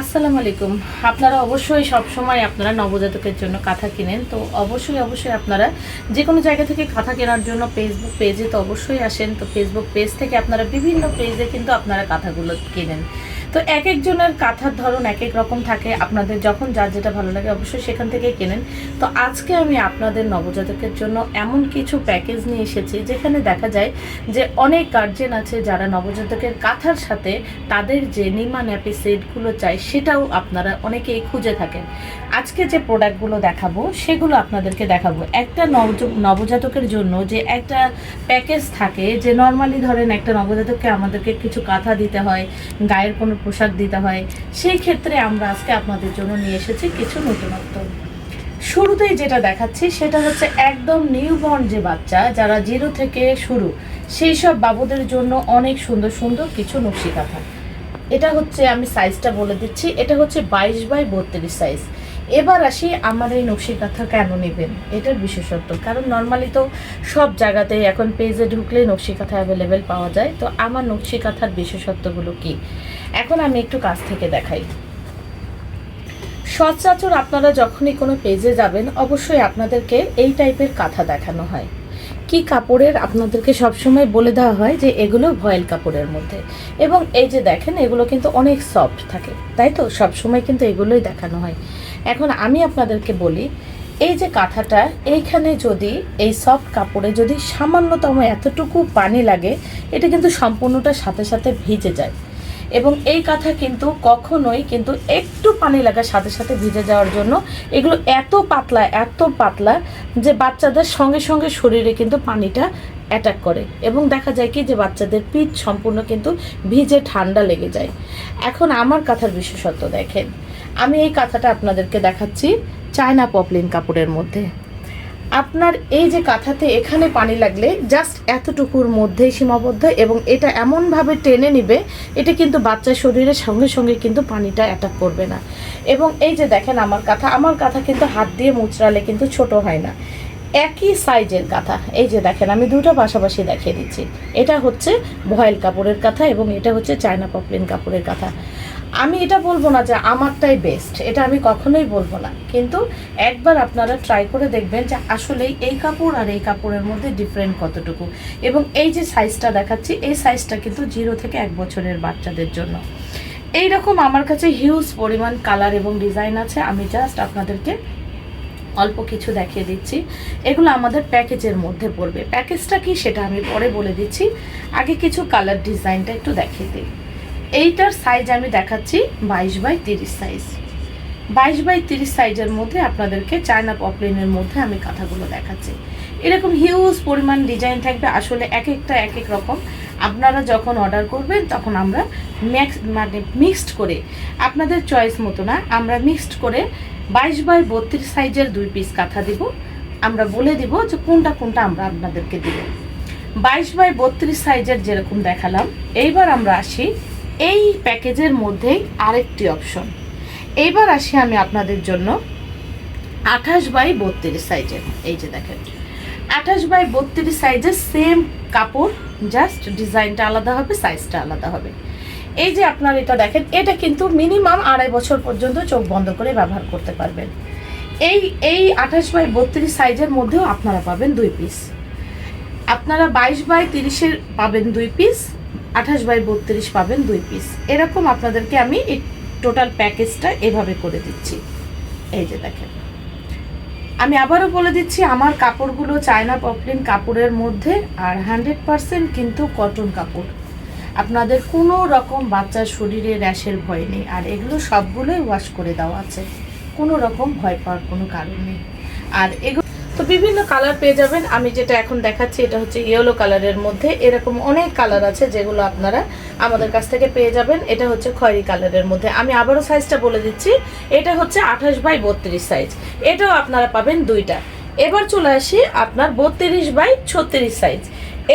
আসসালামু আলাইকুম। আপনারা অবশ্যই সব সময় আপনারা নবজাতকের জন্য কাঁথা কিনেন। তো অবশ্যই অবশ্যই আপনারা যে কোনো জায়গা থেকে কাঁথা কেনার জন্য ফেসবুক পেজে তো অবশ্যই আসেন। তো ফেসবুক পেজ থেকে আপনারা বিভিন্ন পেজে কিন্তু আপনারা কাঁথাগুলো কেনেন। তো এক একজনের কাঁথার ধরন এক এক রকম থাকে। আপনাদের যখন যার যেটা ভালো লাগে অবশ্যই সেখান থেকে কেনেন। তো আজকে আমি আপনাদের নবজাতকের জন্য এমন কিছু প্যাকেজ নিয়ে এসেছি, যেখানে দেখা যায় যে অনেক গার্জেন আছে যারা নবজাতকের কাঁথার সাথে তাদের যে নিমা ন্যাপি সেটগুলো চাই সেটাও আপনারা অনেকেই খুঁজে থাকেন। আজকে যে প্রোডাক্টগুলো দেখাবো, সেগুলো আপনাদেরকে দেখাবো। একটা নবজ- নবজাতকের জন্য যে একটা প্যাকেজ থাকে, যে নর্মালি ধরেন একটা নবজাতককে আমাদেরকে কিছু কাঁথা দিতে হয়, গায়ের কোনো পোশাক দিতে হয়। সেই ক্ষেত্রে আমরা আজকে আপনাদের জন্য নিয়ে এসেছি কিছু নতুনত্ব। শুরুতেই যেটা দেখাচ্ছি সেটা হচ্ছে একদম নিউবর্ন যে বাচ্চা, যারা জিরো থেকে শুরু, সেই সব বাবুদের জন্য অনেক সুন্দর সুন্দর কিছু নকশি কাঁথা এটা হচ্ছে আমি সাইজটা বলে দিচ্ছি, এটা হচ্ছে বাইশ বাই বত্রিশ সাইজ এবার আসি আমার এই নকশি কাঁথা কেন নেবেন? এটার বিশেষত্ব। কারণ নর্মালি তো সব জায়গাতে এখন পেজে ঢুকলেই নকশি কাঁথা অ্যাভেলেবেল পাওয়া যায়। তো আমার নকশি কাঁথার বিশেষত্বগুলো কি? এখন আমি একটু কাছ থেকে দেখাই। সচরাচর আপনারা যখনই কোনো পেজে যাবেন, অবশ্যই আপনাদেরকে এই টাইপের কাঁথা দেখানো হয়। কি কাপড়ের আপনাদেরকে সবসময় বলে দেওয়া হয় যে এগুলো ভয়েল কাপড়ের মধ্যে। এবং এই যে দেখেন, এগুলো কিন্তু অনেক সফট থাকে। তাই তো? সবসময় কিন্তু এগুলোই দেখানো হয়। এখন আমি আপনাদেরকে বলি, এই যে কাঁথাটা, এইখানে যদি এই সফট কাপড়ে যদি সামান্যতম এতটুকু পানি লাগে, এটা কিন্তু সম্পূর্ণটা সাথে সাথে ভিজে যায়। এবং এই কাঁথা কিন্তু কখনোই কিন্তু একটু পানি লাগার সাথে সাথে ভিজে যাওয়ার জন্য এগুলো এত পাতলা এত পাতলা যে বাচ্চাদের সঙ্গে সঙ্গে শরীরে কিন্তু পানিটা অ্যাটাক করে। এবং দেখা যায় কি যে বাচ্চাদের পিঠ সম্পূর্ণ কিন্তু ভিজে ঠান্ডা লেগে যায়। এখন আমার কাঁথার বিশেষত্ব দেখেন আমি এই কাঁথাটা আপনাদেরকে দেখাচ্ছি চায়না পপলিন কাপড়ের মধ্যে। আপনার এই যে কাঁথাতে এখানে পানি লাগলে জাস্ট এতটুকুর মধ্যেই সীমাবদ্ধ এবং এটা এমনভাবে টেনে নিবে, এটা কিন্তু বাচ্চার শরীরের সঙ্গে সঙ্গে কিন্তু পানিটা অ্যাটাক করবে না। এবং এই যে দেখেন আমার কাঁথা আমার কাঁথা কিন্তু হাত দিয়ে মুচড়ালে কিন্তু ছোট হয় না। একই সাইজের কাঁথা, এই যে দেখেন আমি দুটো পাশাপাশি দেখিয়ে দিচ্ছি। এটা হচ্ছে ভয়েল কাপড়ের কাঁথা এবং এটা হচ্ছে চায়না পপলিন কাপড়ের কাঁথা। আমি এটা বলব না যে আমারটাই বেস্ট এটা আমি কখনোই বলব না। কিন্তু একবার আপনারা ট্রাই করে দেখবেন যে আসলে এই কাপড় আর এই কাপড়ের মধ্যে ডিফারেন্ট কতটুকু। এবং এই যে সাইজটা দেখাচ্ছি, এই সাইজটা কিন্তু জিরো থেকে এক বছরের বাচ্চাদের জন্য। এই রকম আমার কাছে হিউজ পরিমাণ কালার এবং ডিজাইন আছে। আমি জাস্ট আপনাদেরকে অল্প কিছু দেখিয়ে দিচ্ছি। এগুলো আমাদের প্যাকেজের মধ্যে পড়বে। প্যাকেজটা কি সেটা আমি পরে বলে দিচ্ছি। আগে কিছু কালার ডিজাইনটা একটু দেখিয়ে দিই। এইটার সাইজ আমি দেখাচ্ছি বাইশ বাই তিরিশ সাইজ বাইশ বাই তিরিশ সাইজের মধ্যে আপনাদেরকে চায়না পপলিনের মধ্যে আমি কাঁথাগুলো দেখাচ্ছি। এরকম হিউজ পরিমাণ ডিজাইন থাকবে, আসলে এক একটা এক এক রকম। আপনারা যখন অর্ডার করবেন, তখন আমরা ম্যাক্স মানে মিক্সড করে, আপনাদের চয়েস মতো না, আমরা মিক্সড করে বাইশ বাই বত্রিশ সাইজের দুই পিস কাঁথা দিব। আমরা বলে দিব যে কোনটা কোনটা আমরা আপনাদেরকে দিব। বাইশ বাই বত্রিশ সাইজের যেরকম দেখালাম, এইবার আমরা আসি এই প্যাকেজের মধ্যেই আরেকটি অপশন। এইবার আসি আমি আপনাদের জন্য আঠাশ বাই বত্রিশ সাইজের। এই যে দেখেন, আঠাশ বাই বত্রিশ সাইজের সেম কাপড়, জাস্ট ডিজাইনটা আলাদা হবে, সাইজটা আলাদা হবে। এই যে আপনার এটা দেখেন, এটা কিন্তু মিনিমাম আড়াই বছর পর্যন্ত চোখ বন্ধ করে ব্যবহার করতে পারবেন। এই এই আঠাশ বাই বত্রিশ সাইজের মধ্যেও আপনারা পাবেন দুই পিস। আপনারা বাইশ বাই তিরিশের পাবেন দুই পিস। আঠাশ বাই বত্রিশ পাবেন দুই পিস এরকম আপনাদেরকে আমি এই টোটাল প্যাকেজটা এভাবে করে দিচ্ছি। এই যে দেখেন। আমি আবারও বলে দিচ্ছি, আমার কাপড়গুলো চায়না পপলিন কাপড়ের মধ্যে আর হান্ড্রেড পারসেন্ট কিন্তু কটন কাপড়। আপনাদের কোনো রকম বাচ্চার শরীরে র্যাশের ভয় নেই, আর এগুলো সবগুলোই ওয়াশ করে দেওয়া আছে। কোনো রকম ভয় পাওয়ার কোনো কারণ নেই। আর এগুলো তো বিভিন্ন কালার পেয়ে যাবেন। আমি যেটা এখন দেখাচ্ছি, এটা হচ্ছে ইয়েলো কালারের মধ্যে। এরকম অনেক কালার আছে যেগুলো আপনারা আমাদের কাছ থেকে পেয়ে যাবেন। এটা হচ্ছে খয়েরি কালারের মধ্যে। আমি আবারও সাইজটা বলে দিচ্ছি। এটা হচ্ছে আঠাশ বাই বত্রিশ সাইজ এটাও আপনারা পাবেন দুইটা। এবার চলে আসি আপনার বত্রিশ বাই ছত্রিশ সাইজ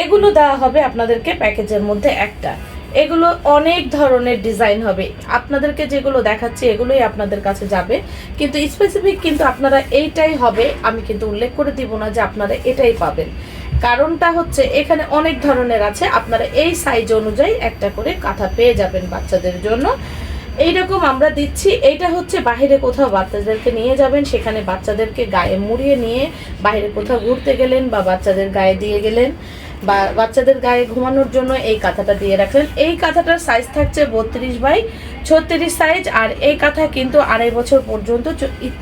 এগুলো দেওয়া হবে আপনাদেরকে প্যাকেজের মধ্যে একটা। এগুলো অনেক ধরনের ডিজাইন হবে। আপনাদেরকে যেগুলো দেখাচ্ছি, এগুলোই আপনাদের কাছে যাবে। কিন্তু স্পেসিফিক কিন্তু আপনারা এইটাই হবে, আমি কিন্তু উল্লেখ করে দিব না যে আপনারা এটাই পাবেন। কারণটা হচ্ছে, এখানে অনেক ধরনের আছে, আপনারা এই সাইজ অনুযায়ী একটা করে কাঁথা পেয়ে যাবেন বাচ্চাদের জন্য। এইরকম আমরা দিচ্ছি, এইটা হচ্ছে বাইরে কোথাও বাচ্চাদেরকে নিয়ে যাবেন, সেখানে বাচ্চাদেরকে গায়ে মুড়িয়ে নিয়ে বাইরে কোথাও ঘুরতে গেলেন বা বাচ্চাদের গায়ে দিয়ে গেলেন। বা বাচ্চাদের গায়ে ঘুমানোর জন্য এই কাঁথাটা দিয়ে রাখলেন। এই কাঁথাটার সাইজ থাকছে বত্রিশ বাই ছত্রিশ সাইজ আর এই কাঁথা কিন্তু আড়াই বছর পর্যন্ত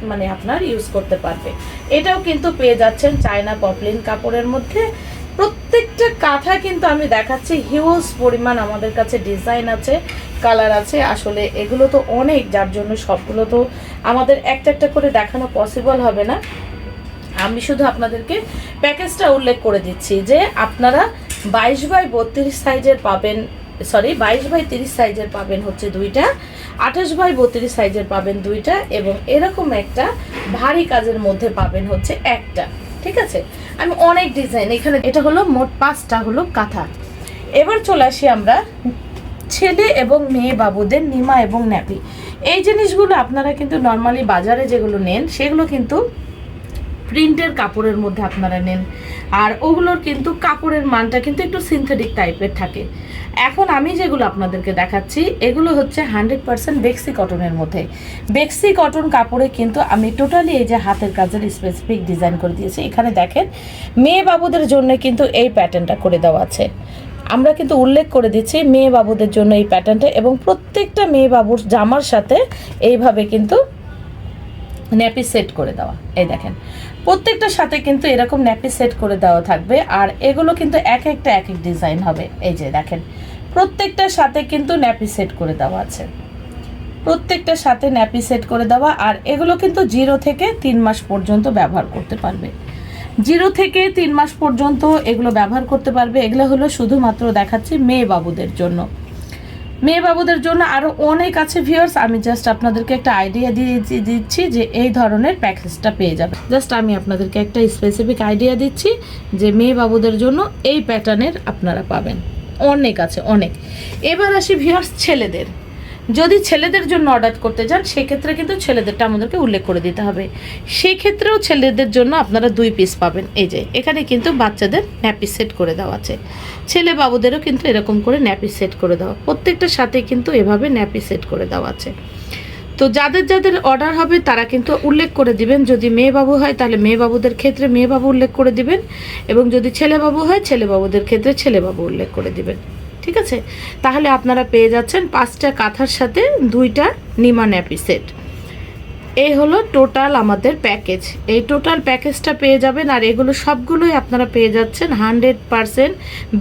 মানে আপনার ইউজ করতে পারবে। এটাও কিন্তু পেয়ে যাচ্ছেন চায়না পপলিন কাপড়ের মধ্যে। প্রত্যেকটা কাঁথা কিন্তু আমি দেখাচ্ছি হিউজ পরিমাণ আমাদের কাছে ডিজাইন আছে কালার আছে। আসলে এগুলো তো অনেক, যার জন্য সবগুলো তো আমাদের একটা একটা করে দেখানো পসিবল হবে না। আমি শুধু আপনাদেরকে প্যাকেজটা উল্লেখ করে দিচ্ছি যে আপনারা বাইশ বাই বত্রিশ সাইজের পাবেন সরি বাইশ বাই তিরিশ সাইজের পাবেন হচ্ছে দুইটা, আঠাশ বাই বত্রিশ সাইজের পাবেন দুইটা এবং এরকম একটা ভারী কাজের মধ্যে পাবেন হচ্ছে একটা, ঠিক আছে? আমি অনেক ডিজাইন এখানে এটা হলো মোট পাঁচটা হলো কাঁথা। এবার চলে আসি আমরা ছেলে এবং মেয়ে বাবুদের নিমা এবং ন্যাপি। এই জিনিসগুলো আপনারা কিন্তু নর্মালি বাজারে যেগুলো নেন, সেগুলো কিন্তু প্রিন্টের কাপড়ের মধ্যে আপনারা নেন। আর ওগুলোর কিন্তু কাপড়ের মানটা কিন্তু একটু সিনথেটিক টাইপের থাকে। এখন আমি যেগুলো আপনাদেরকে দেখাচ্ছি, এগুলো হচ্ছে হান্ড্রেড পার্সেন্ট বেক্সি কটনের মধ্যে। বেক্সি কটন কাপড়ে কিন্তু আমি টোটালি এই যে হাতের কাজের স্পেসিফিক ডিজাইন করে দিয়েছি। এখানে দেখেন মেয়ে বাবুদের জন্য কিন্তু এই প্যাটার্নটা করে দেওয়া আছে। আমরা কিন্তু উল্লেখ করে দিচ্ছি মেয়ে বাবুদের জন্য এই প্যাটার্নটা এবং প্রত্যেকটা মেয়ে বাবুর জামার সাথে এইভাবে কিন্তু ন্যাপি সেট করে দেওয়া। এই দেখেন প্রত্যেকটার সাথে কিন্তু এরকম ন্যাপি সেট করে দেওয়া থাকবে আর এগুলো কিন্তু এক একটা এক এক ডিজাইন হবে। এই যে দেখেন, প্রত্যেকটার সাথে কিন্তু ন্যাপি সেট করে দেওয়া আছে। প্রত্যেকটার সাথে ন্যাপি সেট করে দেওয়া আর এগুলো কিন্তু জিরো থেকে তিন মাস পর্যন্ত ব্যবহার করতে পারবে। জিরো থেকে তিন মাস পর্যন্ত এগুলো ব্যবহার করতে পারবে। এগুলো হলো শুধুমাত্র দেখাচ্ছি মেয়ে বাবুদের জন্য। মেয়ে বাবুদের জন্য আরও অনেক আছে ভিউয়ার্স আমি জাস্ট আপনাদেরকে একটা আইডিয়া দিয়ে দিচ্ছি যে এই ধরনের প্যাকেজটা পেয়ে যাবে জাস্ট আমি আপনাদেরকে একটা স্পেসিফিক আইডিয়া দিচ্ছি যে মেয়ে বাবুদের জন্য এই প্যাটার্নের আপনারা পাবেন। অনেক আছে, অনেক। এবার আসি ভিউয়ার্স ছেলেদের। যদি ছেলেদের জন্য অর্ডার করতে যান, সেক্ষেত্রে কিন্তু ছেলেদেরটা আমাদেরকে উল্লেখ করে দিতে হবে। সেক্ষেত্রেও ছেলেদের জন্য আপনারা দুই পিস পাবেন। এই যে, এখানে কিন্তু বাচ্চাদের ন্যাপি সেট করে দেওয়া আছে। ছেলে বাবুদেরও কিন্তু এরকম করে ন্যাপি সেট করে দেওয়া। প্রত্যেকটার সাথে কিন্তু এভাবে ন্যাপি সেট করে দেওয়া আছে। তো যাদের যাদের অর্ডার হবে, তারা কিন্তু উল্লেখ করে দিবেন। যদি মেয়ে বাবু হয়, তাহলে মেয়ে বাবুদের ক্ষেত্রে মেয়ে বাবু উল্লেখ করে দিবেন। এবং যদি ছেলে বাবু হয়, ছেলে বাবুদের ক্ষেত্রে ছেলে বাবু উল্লেখ করে দিবেন। ঠিক আছে? তাহলে আপনারা পেয়ে যাচ্ছেন পাঁচটা কাঁথার সাথে দুইটা নিমা ন্যাপি সেট। এই হলো টোটাল আমাদের প্যাকেজ। এই টোটাল প্যাকেজটা পেয়ে যাবেন আর এগুলো সবগুলোই আপনারা পেয়ে যাচ্ছেন হান্ড্রেড পারসেন্ট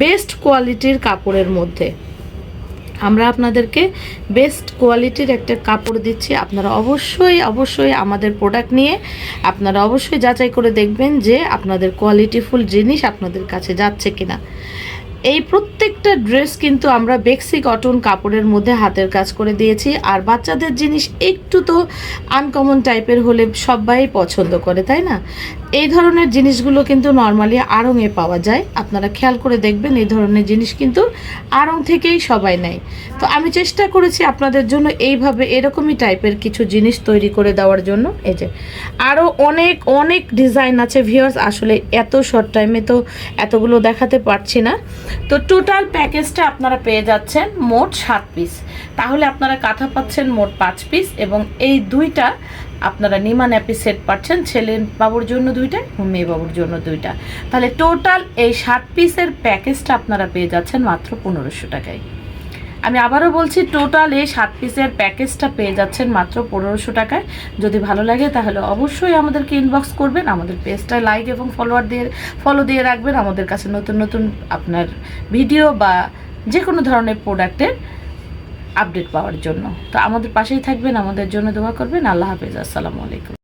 বেস্ট কোয়ালিটির কাপড়ের মধ্যে। আমরা আপনাদেরকে বেস্ট কোয়ালিটির একটা কাপড় দিচ্ছি। আপনারা অবশ্যই অবশ্যই আমাদের প্রোডাক্ট নিয়ে আপনারা অবশ্যই যাচাই করে দেখবেন যে আপনাদের কোয়ালিটিফুল জিনিস আপনাদের কাছে যাচ্ছে কিনা। এই প্রত্যেকটা ড্রেস কিন্তু আমরা বেক্সি কটন কাপড়ের মধ্যে হাতের কাজ করে দিয়েছি। আর বাচ্চাদের জিনিস একটু তো আনকমন টাইপের হলে সবাই পছন্দ করে, তাই না? এই ধরনের জিনিসগুলো কিন্তু নর্মালি আড়ংয়ে পাওয়া যায়। আপনারা খেয়াল করে দেখবেন এই ধরনের জিনিস কিন্তু আড়ং থেকেই সবাই নেয়। তো আমি চেষ্টা করেছি আপনাদের জন্য এইভাবে এরকমই টাইপের কিছু জিনিস তৈরি করে দেওয়ার জন্য। এই যে আরও অনেক অনেক ডিজাইন আছে ভিউয়ার্স আসলে এত শর্ট টাইমে তো এতগুলো দেখাতে পারছি না। তো টোটাল প্যাকেজটা আপনারা পেয়ে যাচ্ছেন মোট সাত পিস তাহলে আপনারা কাঁথা পাচ্ছেন মোট পাঁচ পিস এবং এই দুইটা আপনারা নিমান ন্যাপি সেট পাচ্ছেন, ছেলে বাবুর জন্য দুইটা এবং মেয়ে বাবুর জন্য দুইটা। তাহলে টোটাল এই সাত পিসের প্যাকেজটা আপনারা পেয়ে যাচ্ছেন মাত্র পনেরোশো টাকায়। আমি আবারও বলছি টোটাল এই সাত পিসের প্যাকেজটা পেয়ে যাচ্ছেন মাত্র পনেরোশো টাকায়। যদি ভালো লাগে তাহলে অবশ্যই আমাদেরকে ইনবক্স করবেন, আমাদের পেজটা লাইক এবং ফলোয়ার দিয়ে ফলো দিয়ে রাখবেন। আমাদের কাছে নতুন নতুন আপনার ভিডিও বা যে কোনো ধরনের প্রোডাক্টের আপডেট পাওয়ার জন্য। তো আমাদের পাশেই থাকবেন, আমাদের জন্য দোয়া করবেন। আল্লাহ হাফেজ। আসসালামু আলাইকুম।